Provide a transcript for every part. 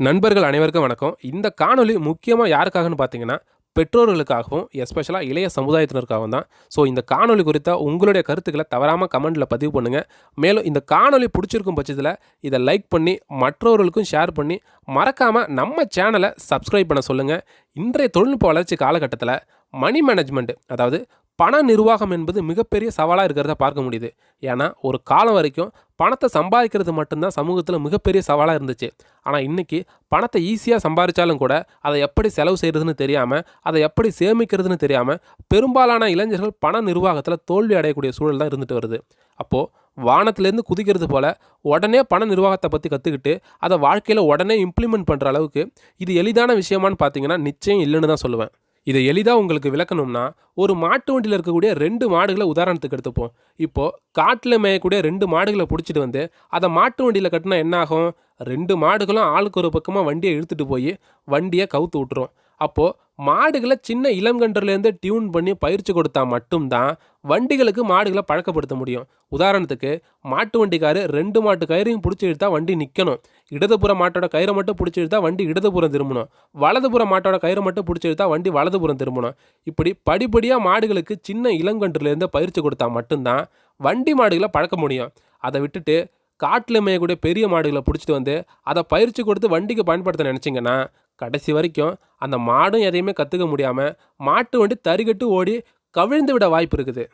நண்பர்கள் அனைவருக்கும் வணக்கம். இந்த காணொலி முக்கியமாக யாருக்காகன்னு பார்த்தீங்கன்னா பெற்றோர்களுக்காகவும் எஸ்பெஷலாக இளைய சமுதாயத்தினருக்காகவும் தான். ஸோ இந்த காணொலி குறித்த உங்களுடைய கருத்துக்களை தவறாமல் கமெண்ட்டில் பதிவு பண்ணுங்கள் மேலும் இந்த காணொலி பிடிச்சிருக்கும் பட்சத்தில் இதை லைக் பண்ணி மற்றவர்களுக்கும் ஷேர் பண்ணி மறக்காமல் நம்ம சேனலை சப்ஸ்கிரைப் பண்ண சொல்லுங்கள் இன்றைய தொழில்நுட்ப வளர்ச்சி காலகட்டத்தில் மணி மேனேஜ்மெண்ட் அதாவது பண நிர்வாகம் என்பது மிகப்பெரிய சவாலாக இருக்கிறத பார்க்க முடியுது. ஏன்னா ஒரு காலம் வரைக்கும் பணத்தை சம்பாதிக்கிறது மட்டும்தான் சமூகத்தில் மிகப்பெரிய சவாலாக இருந்துச்சு. ஆனால் இன்றைக்கி பணத்தை ஈஸியாக சம்பாதிச்சாலும் கூட அதை எப்படி செலவு செய்கிறதுன்னு தெரியாமல் அதை எப்படி சேமிக்கிறதுன்னு தெரியாமல் பெரும்பாலான இளைஞர்கள் பண நிர்வாகத்தில் தோல்வி அடையக்கூடிய சூழல் தான் இருந்துட்டு வருது. அப்போது வானத்திலேருந்து குதிக்கிறது போல் உடனே பண நிர்வாகத்தை பற்றி கற்றுக்கிட்டு அதை வாழ்க்கையில் உடனே இம்ப்ளிமெண்ட் பண்ணுற அளவுக்கு இது எளிதான விஷயமான்னு பார்த்தீங்கன்னா நிச்சயம் இல்லைன்னு தான் சொல்லுவேன். இதை எளிதாக உங்களுக்கு விளக்கணும்னா ஒரு மாட்டு வண்டியில் இருக்கக்கூடிய ரெண்டு மாடுகளை உதாரணத்துக்கு எடுத்துப்போம். இப்போது காட்டில் மேயக்கூடிய ரெண்டு மாடுகளை பிடிச்சிட்டு வந்து அதை மாட்டு வண்டியில் கட்டினா என்ன ஆகும் ரெண்டு மாடுகளும் ஆளுக்கு ஒரு பக்கமாக வண்டியை இழுத்துட்டு போய் வண்டியை கவுத்து விட்டுரும். அப்போது மாடுகளை சின்ன இளங்கன்றுலேருந்து டியூன் பண்ணி பயிற்சி கொடுத்தா மட்டும்தான் வண்டிகளுக்கு மாடுகளை பழக்கப்படுத்த முடியும். உதாரணத்துக்கு மாட்டு வண்டிக்காரு ரெண்டு மாட்டு கயிறையும் பிடிச்சி இழுத்தா வண்டி நிற்கணும் இடதுபுற மாட்டோட கயிறை மட்டும் பிடிச்சி இழுத்தா வண்டி இடதுபுறம் திரும்பணும். வலதுபுற மாட்டோட கயிறை மட்டும் பிடிச்சி இழுத்தா வண்டி வலதுபுறம் திரும்பணும். இப்படி படிப்படியாக மாடுகளுக்கு சின்ன இளங்கன்றுலேருந்து பயிற்சி கொடுத்தா மட்டும்தான் வண்டி மாடுகளை பழக்க முடியும். அதை விட்டுட்டு காட்டில் மேயக்கூடிய பெரிய மாடுகளை பிடிச்சிட்டு வந்து அதை பயிற்சி கொடுத்து வண்டிக்கு பயன்படுத்த நினச்சிங்கன்னா கடைசி வரைக்கும் அந்த மாடும் எதையுமே கற்றுக்க முடியாமல் மாட்டு வண்டி தறிகட்டு ஓடி கவிழ்ந்து விட வாய்ப்பு இருக்குது.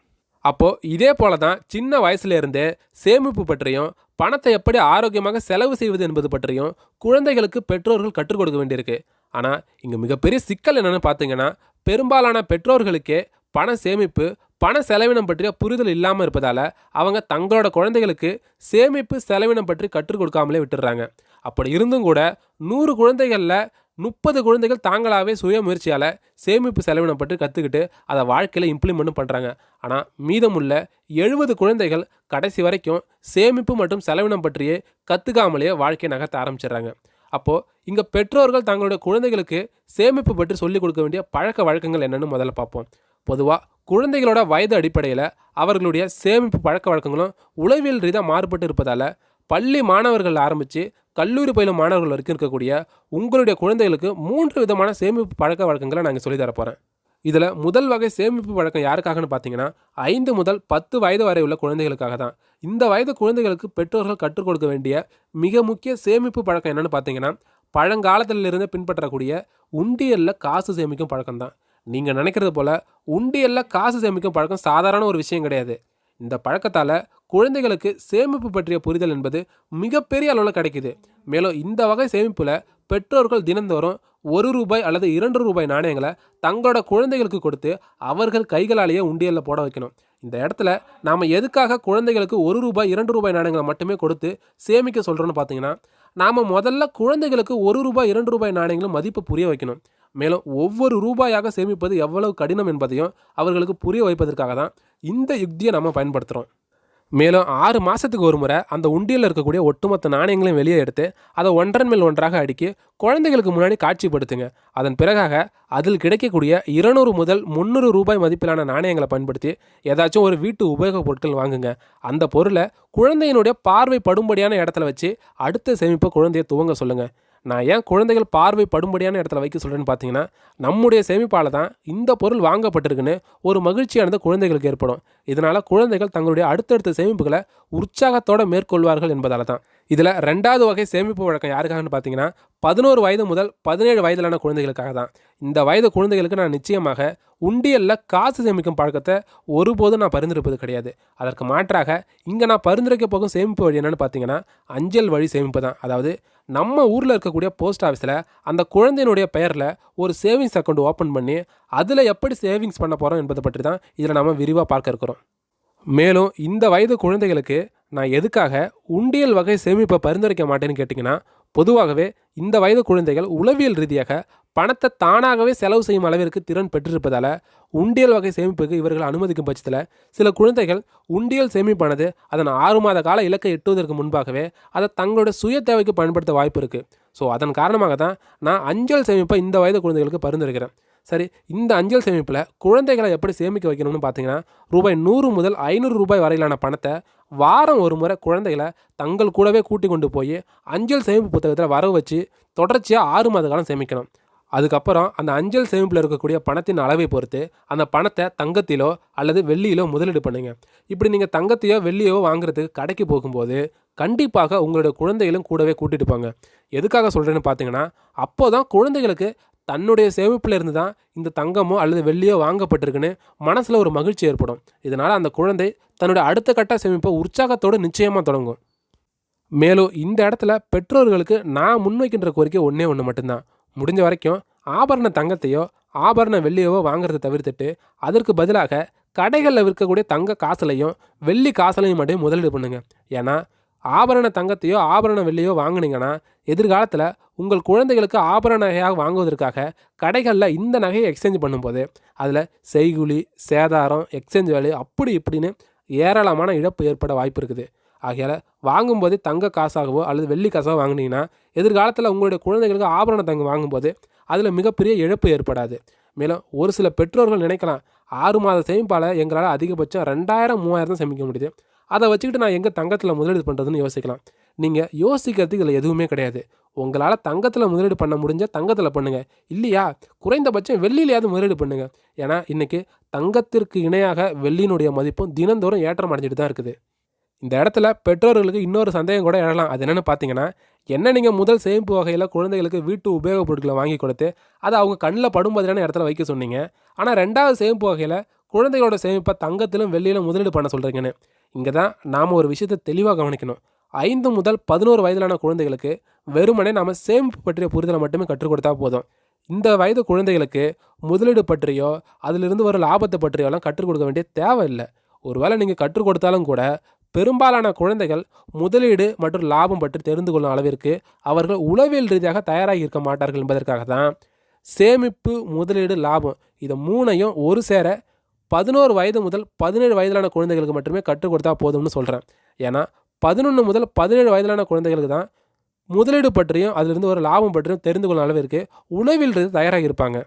அப்போது இதே போல தான் சின்ன வயசுலேருந்தே சேமிப்பு பற்றியும் பணத்தை எப்படி ஆரோக்கியமாக செலவு செய்வது என்பது பற்றியும் குழந்தைகளுக்கு பெற்றோர்கள் கற்றுக் கொடுக்க வேண்டியிருக்கு. ஆனால் இங்கே மிகப்பெரிய சிக்கல் என்னென்னு பார்த்தீங்கன்னா பெரும்பாலான பெற்றோர்களுக்கே பண சேமிப்பு பண செலவினம் பற்றிய புரிதல் இல்லாமல் இருப்பதால் அவங்க தங்களோட குழந்தைகளுக்கு சேமிப்பு செலவினம் பற்றி கற்றுக் கொடுக்காமலே விட்டுடுறாங்க. அப்படி இருந்தும் கூட நூறு குழந்தைகளில் முப்பது குழந்தைகள் தாங்களாகவே சுய முயற்சியால் சேமிப்பு செலவினம் பற்றி கற்றுக்கிட்டு அதை வாழ்க்கையில் இம்ப்ளிமெண்ட்டும் பண்ணுறாங்க ஆனால் மீதமுள்ள எழுபது குழந்தைகள் கடைசி வரைக்கும் சேமிப்பு மற்றும் செலவினம் பற்றியே கற்றுக்காமலேயே வாழ்க்கையை நகர்த்த ஆரம்பிச்சிடுறாங்க. அப்போது இங்கே பெற்றோர்கள் தங்களுடைய குழந்தைகளுக்கு சேமிப்பு பற்றி சொல்லிக் கொடுக்க வேண்டிய பழக்க வழக்கங்கள் என்னென்னு முதல்ல பார்ப்போம். பொதுவாக குழந்தைகளோட வயது அடிப்படையில் அவர்களுடைய சேமிப்பு பழக்க வழக்கங்களும் உளவியல் ரீதியாக மாறுபட்டு இருப்பதால் பள்ளி மாணவர்கள் ஆரம்பித்து கல்லூரி பயிலும் மாணவர்கள் வரைக்கும் இருக்கக்கூடிய உங்களுடைய குழந்தைகளுக்கு மூன்று விதமான சேமிப்பு பழக்க வழக்கங்களை நாங்கள் சொல்லித்தரப்போகிறேன் இதில் முதல் வகை சேமிப்பு பழக்கம் யாருக்காகன்னு பார்த்தீங்கன்னா ஐந்து முதல் பத்து வயது வரை உள்ள குழந்தைகளுக்காக தான். இந்த வயது குழந்தைகளுக்கு பெற்றோர்கள் கற்றுக் கொடுக்க வேண்டிய மிக முக்கிய சேமிப்பு பழக்கம் என்னென்னு பார்த்தீங்கன்னா பழங்காலத்திலிருந்து பின்பற்றக்கூடிய உண்டியலில் காசு சேமிக்கும் பழக்கம் தான். நீங்கள் நினைக்கிறது போல் உண்டியலில் காசு சேமிக்கும் பழக்கம் சாதாரண ஒரு விஷயம் கிடையாது. இந்த பழக்கத்தால் குழந்தைகளுக்கு சேமிப்பு பற்றிய புரிதல் என்பது மிகப்பெரிய அளவில் கிடைக்குது. மேலும் இந்த வகை சேமிப்பில் பெற்றோர்கள் தினந்தோறும் ஒரு ரூபாய் அல்லது இரண்டு ரூபாய் நாணயங்களை தங்களோட குழந்தைகளுக்கு கொடுத்து அவர்கள் கைகளாலேயே உண்டியலில் போட வைக்கணும். இந்த இடத்துல நாம் எதுக்காக குழந்தைகளுக்கு ஒரு ரூபாய் இரண்டு ரூபாய் நாணயங்களை மட்டுமே கொடுத்து சேமிக்க சொல்கிறோன்னு பார்த்தீங்கன்னா நாம் முதல்ல குழந்தைகளுக்கு ஒரு ரூபாய் இரண்டு ரூபாய் நாணயங்களும் மதிப்பு புரிய வைக்கணும். மேலும் ஒவ்வொரு ரூபாயாக சேமிப்பது எவ்வளவு கடினம் என்பதையும் அவர்களுக்கு புரிய வைப்பதற்காக தான் இந்த யுக்தியை நம்ம பயன்படுத்துகிறோம் மேலும் ஆறு மாதத்துக்கு ஒரு முறை அந்த உண்டியில் இருக்கக்கூடிய ஒட்டுமொத்த நாணயங்களையும் வெளியே எடுத்து அதை ஒன்றன் மேல் ஒன்றாக அடுக்கி குழந்தைகளுக்கு முன்னாடி காட்சிப்படுத்துங்க. அதன் பிறகாக அதில் கிடைக்கக்கூடிய இருநூறு முதல் முந்நூறு ரூபாய் மதிப்பிலான நாணயங்களை பயன்படுத்தி ஏதாச்சும் ஒரு வீட்டு உபயோகப் பொருட்கள் வாங்குங்க. அந்த பொருளை குழந்தையினுடைய பார்வை படும்படியான இடத்துல வச்சு அடுத்த சேமிப்பை குழந்தையை துவங்க சொல்லுங்கள் நான் ஏன் குழந்தைகள் பார்வை படும்படியான இடத்துல வைக்க சொல்கிறேன்னு பார்த்தீங்கன்னா நம்முடைய சேமிப்பால் தான் இந்த பொருள் வாங்கப்பட்டிருக்குன்னு ஒரு மகிழ்ச்சியானது குழந்தைகளுக்கு ஏற்படும். இதனால் குழந்தைகள் தங்களுடைய அடுத்தடுத்த சேமிப்புகளை உற்சாகத்தோடு மேற்கொள்வார்கள் என்பதால் தான். இதில் ரெண்டாவது வகை சேமிப்பு வழக்கம் யாருக்காகன்னு பார்த்தீங்கன்னா பதினோரு வயது முதல் பதினேழு வயதிலான குழந்தைகளுக்காக தான். இந்த வயது குழந்தைகளுக்கு நான் நிச்சயமாக உண்டியலில் காசு சேமிக்கும் பழக்கத்தை ஒருபோதும் நான் பரிந்துரைப்பது கிடையாது. அதற்கு மாற்றாக இங்கே நான் பரிந்துரைக்க போகும் சேமிப்பு வழி என்னென்னு பார்த்தீங்கன்னா அஞ்சல் வழி சேமிப்பு தான். அதாவது நம்ம ஊரில் இருக்கக்கூடிய போஸ்ட் ஆஃபீஸில் அந்த குழந்தையினுடைய பெயரில் ஒரு சேவிங்ஸ் அக்கௌண்ட் ஓப்பன் பண்ணி அதில் எப்படி சேவிங்ஸ் பண்ண போகிறோம் என்பதை பற்றி தான் இதில் நம்ம விரிவாக பார்க்க இருக்கிறோம். மேலும் இந்த வயது குழந்தைகளுக்கு நான் எதுக்காக உண்டியல் வகை சேமிப்பை பரிந்துரைக்க மாட்டேன்னு கேட்டிங்கன்னா பொதுவாகவே இந்த வயது குழந்தைகள் உளவியல் ரீதியாக பணத்தை தானாகவே செலவு செய்யும் அளவிற்கு திறன் பெற்றிருப்பதால் உண்டியல் வகை சேமிப்புக்கு இவர்கள் அனுமதிக்கும் பட்சத்தில் சில குழந்தைகள் உண்டியல் சேமிப்பானது அதன் ஆறு மாத கால இலக்கை எட்டுவதற்கு முன்பாகவே அதை தங்களோட சுய தேவைக்கு பயன்படுத்த வாய்ப்பு இருக்குது ஸோ அதன் காரணமாக தான் நான் அஞ்சல் சேமிப்பை இந்த வயது குழந்தைகளுக்கு பரிந்துரைக்கிறேன். சரி இந்த அஞ்சல் சேமிப்பில் குழந்தைகளை எப்படி சேமிக்க வைக்கணும்னு பார்த்தீங்கன்னா ரூபாய் நூறு முதல் ஐநூறு ரூபாய் வரையிலான பணத்தை வாரம் ஒரு முறை குழந்தைகளை தங்கள் கூடவே கூட்டி கொண்டு போய் அஞ்சல் சேமிப்பு புத்தகத்தில் வர வச்சு தொடர்ச்சியாக ஆறு மாத காலம் சேமிக்கணும். அதுக்கப்புறம் அந்த அஞ்சல் சேமிப்பில் இருக்கக்கூடிய பணத்தின் அளவை பொறுத்து அந்த பணத்தை தங்கத்திலோ அல்லது வெள்ளியிலோ முதலீடு பண்ணுங்க. இப்படி நீங்கள் தங்கத்தையோ வெள்ளியோ வாங்குறதுக்கு கடைக்கு போகும்போது கண்டிப்பாக உங்களுடைய குழந்தைகளும் கூடவே கூட்டிட்டு போங்க. எதுக்காக சொல்கிறேன்னு பார்த்தீங்கன்னா அப்போ தான் குழந்தைகளுக்கு தன்னுடைய சேமிப்பில் இருந்து தான் இந்த தங்கமோ அல்லது வெள்ளியோ வாங்கப்பட்டிருக்குன்னு மனசில் ஒரு மகிழ்ச்சி ஏற்படும். இதனால் அந்த குழந்தை தன்னுடைய அடுத்த கட்ட சேமிப்பை உற்சாகத்தோடு நிச்சயமாக தொடங்கும். மேலும் இந்த இடத்துல பெற்றோர்களுக்கு நான் முன்வைக்கின்ற கோரிக்கை ஒன்றே ஒன்று மட்டும்தான். முடிஞ்ச வரைக்கும் ஆபரண தங்கத்தையோ ஆபரண வெள்ளியவோ வாங்குறதை தவிர்த்துட்டு அதற்கு பதிலாக கடைகளில் விற்கக்கூடிய தங்க காசுலையும் வெள்ளி காசுலையும் மட்டும் முதலீடு பண்ணுங்கள் ஏன்னா ஆபரண தங்கத்தையோ ஆபரண வெள்ளியோ வாங்குனீங்கன்னா எதிர்காலத்தில் உங்கள் குழந்தைகளுக்கு ஆபரண நகையாக வாங்குவதற்காக கடைகளில் இந்த நகையை எக்ஸ்சேஞ்ச் பண்ணும்போது அதில் செய்குலி சேதாரம் எக்ஸ்சேஞ்ச் வேலை அப்படி இப்படின்னு ஏராளமான இழப்பு ஏற்பட வாய்ப்பு இருக்குது. ஆகையால் வாங்கும்போது தங்க காசாகவோ அல்லது வெள்ளி காசாகவோ வாங்குனீங்கன்னா எதிர்காலத்தில் உங்களுடைய குழந்தைகளுக்கு ஆபரண தங்கம் வாங்கும்போது அதில் மிகப்பெரிய இழப்பு ஏற்படாது. மேலும் ஒரு சில பெற்றோர்கள் நினைக்கலாம் ஆறு மாத சேமிப்பால் எங்களால் அதிகபட்சம் ரெண்டாயிரம் மூவாயிரம் தான் சேமிக்க முடியுது. அதை வச்சுக்கிட்டு நான் எங்கே தங்கத்தில் முதலீடு பண்ணுறதுன்னு யோசிக்கலாம். நீங்கள் யோசிக்கிறதுக்கு இதில் எதுவுமே கிடையாது. உங்களால் தங்கத்தில் முதலீடு பண்ண முடிஞ்சால் தங்கத்தில் பண்ணுங்கள் இல்லையா? குறைந்தபட்சம் வெள்ளியிலையாவது முதலீடு பண்ணுங்கள் ஏன்னா இன்றைக்கி தங்கத்திற்கு இணையாக வெள்ளியினுடைய மதிப்பும் தினந்தோறும் ஏற்றம் அடைஞ்சிட்டு தான் இருக்குது. இந்த இடத்துல பெற்றோர்களுக்கு இன்னொரு சந்தேகம் கூட எழலாம். அது என்னென்னு பார்த்தீங்கன்னா என்ன நீங்கள் முதல் சேமிப்பு வகையில் குழந்தைகளுக்கு வீட்டு உபயோகப் பொருட்களை வாங்கி கொடுத்து அதை அவங்க கண்ணில் படும் மாதிரியான இடத்துல வைக்க சொன்னீங்க? ஆனால் ரெண்டாவது சேமிப்பு வகையில் குழந்தைகளோட சேமிப்பை தங்கத்திலும் வெள்ளியிலும் முதலீடு பண்ண சொல்கிறீங்கன்னு இங்கே தான் நாம் ஒரு விஷயத்தை தெளிவாக கவனிக்கணும். ஐந்து முதல் பதினோரு வயதிலான குழந்தைகளுக்கு வெறுமனே நாம் சேமிப்பு பற்றிய புரிதலை மட்டுமே கற்றுக் கொடுத்தா போதும். இந்த வயது குழந்தைகளுக்கு முதலீடு பற்றியோ அதிலிருந்து வரும் லாபத்தை பற்றியோலாம் கற்றுக் கொடுக்க வேண்டிய தேவை இல்லை ஒருவேளை நீங்கள் கற்றுக் கொடுத்தாலும் கூட பெரும்பாலான குழந்தைகள் முதலீடு மற்றும் லாபம் பற்றி தெரிந்து கொள்ளும் அளவிற்கு அவர்கள் உளவியல் ரீதியாக தயாராகி இருக்க மாட்டார்கள் என்பதற்காக தான் சேமிப்பு முதலீடு லாபம் இதை மூணையும் ஒரு சேர பதினோரு வயது முதல் பதினேழு வயதிலான குழந்தைகளுக்கு மட்டுமே கற்றுக் கொடுத்தா போதும்னு சொல்கிறேன் ஏன்னா பதினொன்று முதல் பதினேழு வயதிலான குழந்தைகளுக்கு தான் முதலீடு பற்றியும் அதிலிருந்து ஒரு லாபம் பற்றியும் தெரிந்து கொள்ளும் அளவிற்கு உளவியல் ரீதி தயாராகி இருப்பாங்க.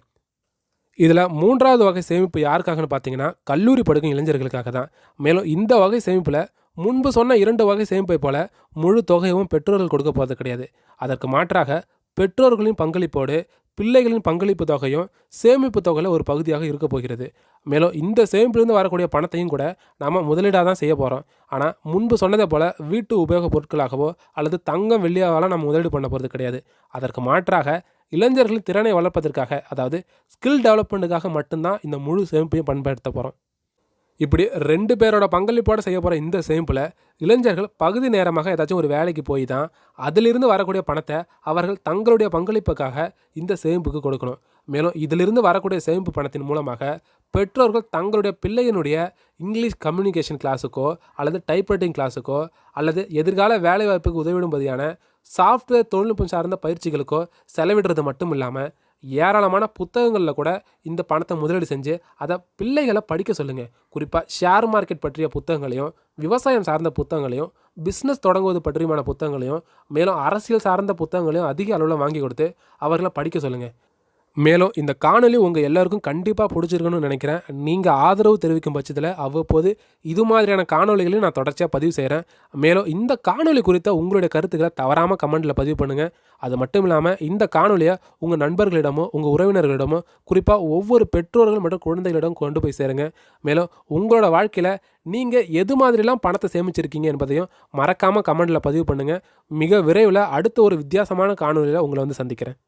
இதில் மூன்றாவது வகை சேமிப்பு யாருக்காகன்னு பார்த்தீங்கன்னா கல்லூரி படிக்கும் இளைஞர்களுக்காக தான். மேலும் இந்த வகை சேமிப்பில் முன்பு சொன்ன இரண்டு வகை சேமிப்பை போல முழு தொகையும் பெற்றோர்கள் கொடுக்க போகிறது கிடையாது. அதற்கு மாற்றாக பெற்றோர்களின் பங்களிப்போடு பிள்ளைகளின் பங்களிப்பு தொகையும் சேமிப்பு தொகையில் ஒரு பகுதியாக இருக்க போகிறது. மேலும் இந்த சேமிப்பிலிருந்து வரக்கூடிய பணத்தையும் கூட நாம் முதலீடாக தான் செய்ய போகிறோம் ஆனால் முன்பு சொன்னதை போல் வீட்டு உபயோகப் பொருட்களாகவோ அல்லது தங்கம் வெள்ளியாகலாம் நம்ம முதலீடு பண்ண போகிறது கிடையாது. அதற்கு மாற்றாக இளைஞர்களின் திறனை வளர்ப்பதற்காக அதாவது ஸ்கில் டெவலப்மெண்ட்டுக்காக மட்டும்தான் இந்த முழு சேமிப்பையும் பயன்படுத்த போகிறோம் இப்படி ரெண்டு பேரோட பங்களிப்போடு செய்ய போகிற இந்த சேமிப்பில் இளைஞர்கள் பகுதி நேரமாக ஏதாச்சும் ஒரு வேலைக்கு போய் தான் அதிலிருந்து வரக்கூடிய பணத்தை அவர்கள் தங்களுடைய பங்களிப்புக்காக இந்த சேமிப்புக்கு கொடுக்கணும். மேலும் இதிலிருந்து வரக்கூடிய சேமிப்பு பணத்தின் மூலமாக பெற்றோர்கள் தங்களுடைய பிள்ளையினுடைய இங்கிலீஷ் கம்யூனிகேஷன் கிளாஸுக்கோ அல்லது டைப்ரைட்டிங் கிளாஸுக்கோ அல்லது எதிர்கால வேலைவாய்ப்புக்கு உதவிடும்பதியான சாஃப்ட்வேர் தொழில்நுட்பம் சார்ந்த பயிற்சிகளுக்கோ செலவிடுறது மட்டும் இல்லாமல் ஏராளமான புத்தகங்களில் கூட இந்த பணத்தை முதலீடு செஞ்சு அதை பிள்ளைகளை படிக்க சொல்லுங்கள் குறிப்பாக ஷேர் மார்க்கெட் பற்றிய புத்தகங்களையும் விவசாயம் சார்ந்த புத்தகங்களையும் பிஸ்னஸ் தொடங்குவது பற்றியுமான புத்தகங்களையும் மேலும் அரசியல் சார்ந்த புத்தகங்களையும் அதிக அளவில் வாங்கி கொடுத்து அவர்களை படிக்க சொல்லுங்கள் மேலும் இந்த காணொலி உங்கள் எல்லாருக்கும் கண்டிப்பாக பிடிச்சிருக்குன்னு நினைக்கிறேன். நீங்கள் ஆதரவு தெரிவிக்கும் பட்சத்தில் அவ்வப்போது இது மாதிரியான காணொலிகளையும் நான் தொடர்ச்சியாக பதிவு செய்கிறேன் மேலும் இந்த காணொலி குறித்த உங்களுடைய கருத்துக்களை தவறாமல் கமெண்ட்டில் பதிவு பண்ணுங்கள் அது மட்டும் இல்லாமல் இந்த காணொலியை உங்கள் நண்பர்களிடமோ உங்கள் உறவினர்களிடமோ குறிப்பாக ஒவ்வொரு பெற்றோர்கள் மற்றும் குழந்தைகளிடம் கொண்டு போய் சேருங்க. மேலும் உங்களோட வாழ்க்கையில் நீங்கள் எது மாதிரிலாம் பணத்தை சேமிச்சிருக்கீங்க என்பதையும் மறக்காமல் கமெண்ட்டில் பதிவு பண்ணுங்கள் மிக விரைவில் அடுத்த ஒரு வித்தியாசமான காணொலியில் உங்களை வந்து சந்திக்கிறேன்.